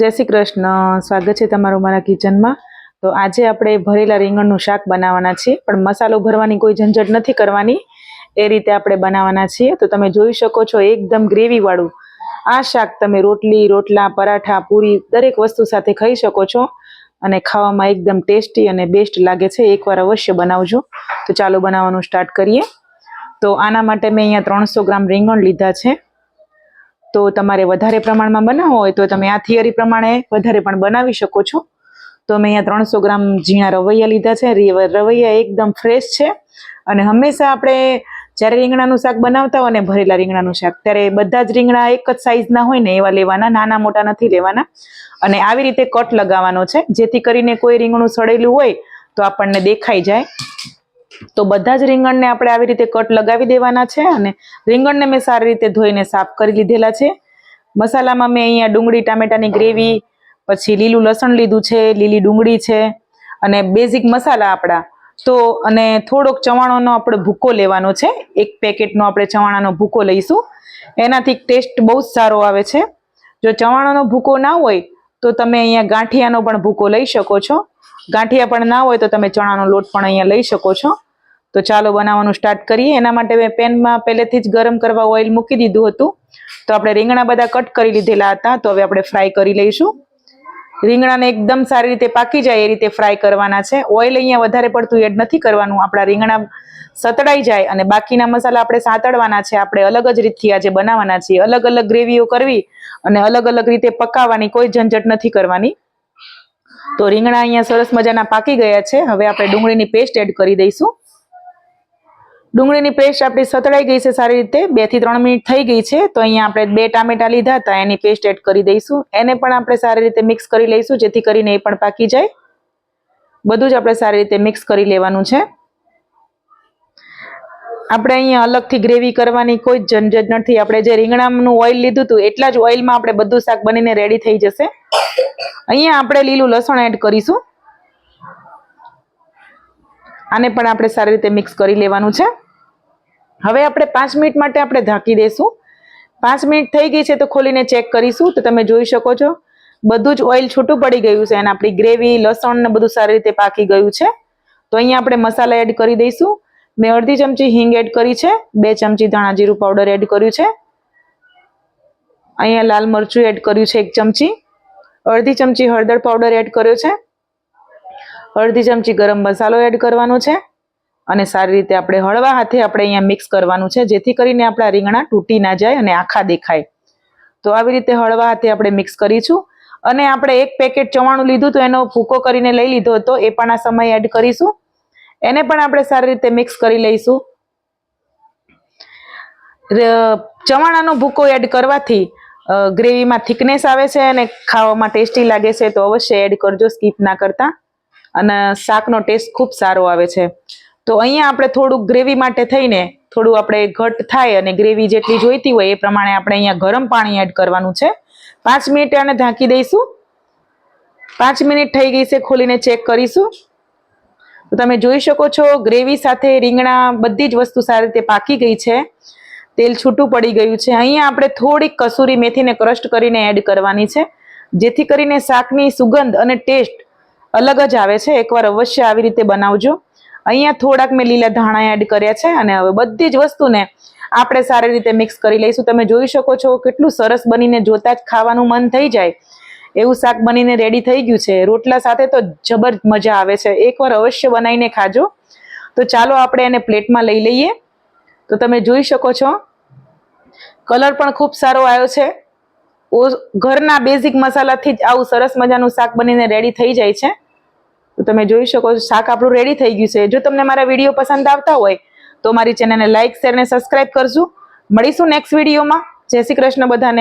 જય શ્રી કૃષ્ણ. સ્વાગત છે તમારું મારા કિચનમાં. તો આજે આપણે ભરેલા રીંગણનું શાક બનાવવાના છીએ, પણ મસાલો ભરવાની કોઈ ઝંઝટ નથી કરવાની. એ રીતે આપણે બનાવવાના છીએ. તો તમે જોઈ શકો છો એકદમ ગ્રેવીવાળું. આ શાક તમે રોટલી, રોટલા, પરાઠા, પૂરી, દરેક વસ્તુ સાથે ખાઈ શકો છો અને ખાવામાં એકદમ ટેસ્ટી અને બેસ્ટ લાગે છે. એકવાર અવશ્ય બનાવજો. તો ચાલો બનાવવાનું સ્ટાર્ટ કરીએ. તો આના માટે મેં અહીંયા ત્રણસો ગ્રામ રીંગણ લીધા છે. તો તમારે વધારે પ્રમાણમાં બનાવવો હોય તો તમે આ થિયરી પ્રમાણે વધારે પણ બનાવી શકો છો. તો મેં અહીંયા ત્રણસો ગ્રામ ઝીણા રવૈયા લીધા છે. રવૈયા એકદમ ફ્રેશ છે. અને હંમેશા આપણે જ્યારે રીંગણાનું શાક બનાવતા હોય ને ભરેલા રીંગણાનું શાક, ત્યારે બધા જ રીંગણા એક જ સાઇઝના હોય ને એવા લેવાના, નાના મોટા નથી લેવાના. અને આવી રીતે કટ લગાવવાનો છે. જેથી કરીને કોઈ રીંગણું સડેલું હોય તો આપણને દેખાઈ જાય. તો બધા જ રીંગણને આપણે આવી રીતે કટ લગાવી દેવાના છે અને રીંગણને મેં સારી રીતે ધોઈને સાફ કરી લીધેલા છે. મસાલામાં મેં અહીંયા ડુંગળી, ટામેટાની ગ્રેવી, પછી લીલું લસણ લીધું છે, લીલી ડુંગળી છે અને બેઝિક મસાલા આપણા. તો અને થોડોક ચવાણોનો આપણે ભૂકો લેવાનો છે. એક પેકેટનો આપણે ચવાણાનો ભૂકો લઈશું. એનાથી ટેસ્ટ બહુ જ સારો આવે છે. જો ચવાણાનો ભૂકો ના હોય, તો તમે અહીંયા ગાંઠિયાનો પણ ભૂકો લઈ શકો છો. ગાંઠિયા પણ ના હોય, તો તમે ચણાનો લોટ પણ અહીંયા લઈ શકો છો. તો ચાલો બનાવવાનું સ્ટાર્ટ કરીએ. એના માટે મેં પેનમાં પહેલેથી જ ગરમ કરવા ઓઇલ મૂકી દીધું હતું. તો આપણે રીંગણા બધા કટ કરી લીધેલા હતા. તો હવે આપણે ફ્રાય કરી લઈશું. રીંગણાને એકદમ સારી રીતે પાકી જાય એ રીતે ફ્રાય કરવાના છે. ઓઇલ અહીંયા વધારે પડતું એડ નથી કરવાનું. આપણા રીંગણા સતડાઈ જાય અને બાકીના મસાલા આપણે સાતડવાના છે. આપણે અલગ જ રીતથી આજે બનાવવાના છીએ. અલગ અલગ ગ્રેવીઓ કરવી અને અલગ અલગ રીતે પકાવવાની કોઈ ઝંઝટ નથી કરવાની. તો રીંગણા અહીંયા સરસ મજાના પાકી ગયા છે. હવે આપણે ડુંગળીની પેસ્ટ એડ કરી દઈશું. ડુંગળીની પેસ્ટ આપણી સતળાઈ ગઈ છે સારી રીતે. બેથી ત્રણ મિનિટ થઈ ગઈ છે, તો અહીંયા આપણે બે ટામેટા લીધા હતા, એની પેસ્ટ એડ કરી દઈશું. એને પણ આપણે સારી રીતે મિક્સ કરી લઈશું, જેથી કરીને એ પણ પાકી જાય. બધું જ આપણે સારી રીતે મિક્સ કરી લેવાનું છે. આપણે અહીંયા અલગથી ગ્રેવી કરવાની કોઈ જ ઝંઝટ નથી. આપણે જે રીંગણાનું ઓઇલ લીધું હતું, એટલા જ ઓઇલમાં આપણે બધું શાક બનીને રેડી થઈ જશે. અહીંયા આપણે લીલું લસણ એડ કરીશું. આને પણ આપણે સારી રીતે મિક્સ કરી લેવાનું છે. હવે આપણે પાંચ મિનિટ માટે આપણે ઢાંકી દઈશું પાંચ મિનિટ થઈ ગઈ છે તો ખોલીને ચેક કરીશું તો તમે જોઈ શકો છો. બધું જ ઓઇલ છૂટું પડી ગયું છે અને આપણી ગ્રેવી, લસણ ને બધું સારી રીતે પાકી ગયું છે. તો અહીંયા આપણે મસાલા એડ કરી દઈશું. મેં અડધી ચમચી હિંગ એડ કરી છે. બે ચમચી ધાણા જીરું પાવડર એડ કર્યું છે. અહીંયા લાલ મરચું એડ કર્યું છે એક ચમચી. અડધી ચમચી હળદર પાવડર એડ કર્યો છે. અડધી ચમચી ગરમ મસાલો એડ કરવાનો છે. અને સારી રીતે આપણે હળવા હાથે આપણે અહીંયા મિક્સ કરવાનું છે, જેથી કરીને આપણા રીંગણા તૂટી ના જાય અને આખા દેખાય. તો આવી રીતે હળવા હાથે આપણે મિક્સ કરીશું અને આપણે એક પેકેટ ચવાણું લીધું તો એનો ભૂકો કરીને લઈ લીધો હતો એ પણ આ સમય એડ કરીશું. એને પણ આપણે સારી રીતે મિક્સ કરી લઈશું. ચવાણાનો ભૂકો એડ કરવાથી ગ્રેવીમાં થિકનેસ આવે છે અને ખાવામાં ટેસ્ટી લાગે છે તો અવશ્ય એડ કરજો સ્કીપ ના કરતા. અને શાકનો ટેસ્ટ ખૂબ સારો આવે છે. તો અહીંયા આપણે થોડુંક ગ્રેવી માટે થઈને થોડું આપણે ઘટ થાય અને ગ્રેવી જેટલી જોઈતી હોય એ પ્રમાણે આપણે અહીંયા ગરમ પાણી એડ કરવાનું છે. પાંચ મિનિટ આને ઢાંકી દઈશું. પાંચ મિનિટ થઈ ગઈ છે ખોલીને ચેક કરીશું. તો તમે જોઈ શકો છો, ગ્રેવી સાથે રીંગણા બધી જ વસ્તુ સારી રીતે પાકી ગઈ છે. તેલ છૂટું પડી ગયું છે. અહીંયા આપણે થોડીક કસૂરી મેથીને ક્રસ્ટ કરીને એડ કરવાની છે. જેથી કરીને શાકની સુગંધ અને ટેસ્ટ અલગ જ આવે છે. એકવાર અવશ્ય આવી રીતે બનાવજો. અહીંયા થોડાક મેં લીલા ધાણા એડ કર્યા છે અને હવે બધી જ વસ્તુને આપણે સારી રીતે મિક્સ કરી લઈશું. તમે જોઈ શકો છો કેટલું સરસ બનીને જોતા જ ખાવાનું મન થઈ જાય. એવું શાક બનીને રેડી થઈ ગયું છે. રોટલા સાથે તો જબર મજા આવે છે. એકવાર અવશ્ય બનાવીને ખાજો. તો ચાલો આપણે એને પ્લેટમાં લઈ લઈએ. તો તમે જોઈ શકો છો, કલર પણ ખૂબ સારો આવ્યો છે. ઘરના બેઝિક મસાલાથી જ આવું સરસ મજાનું શાક બનીને રેડી થઈ જાય છે. તો તમે જોઈ શકો શાક આપણું રેડી થઈ ગયું છે. જો તમને મારા વીડિયો પસંદ આવતા હોય, તો મારી ચેનલને લાઇક શેર અને સબસ્ક્રાઇબ કરજો. મળીશું નેક્સ્ટ વિડીયોમાં જય શ્રી કૃષ્ણ બધાને.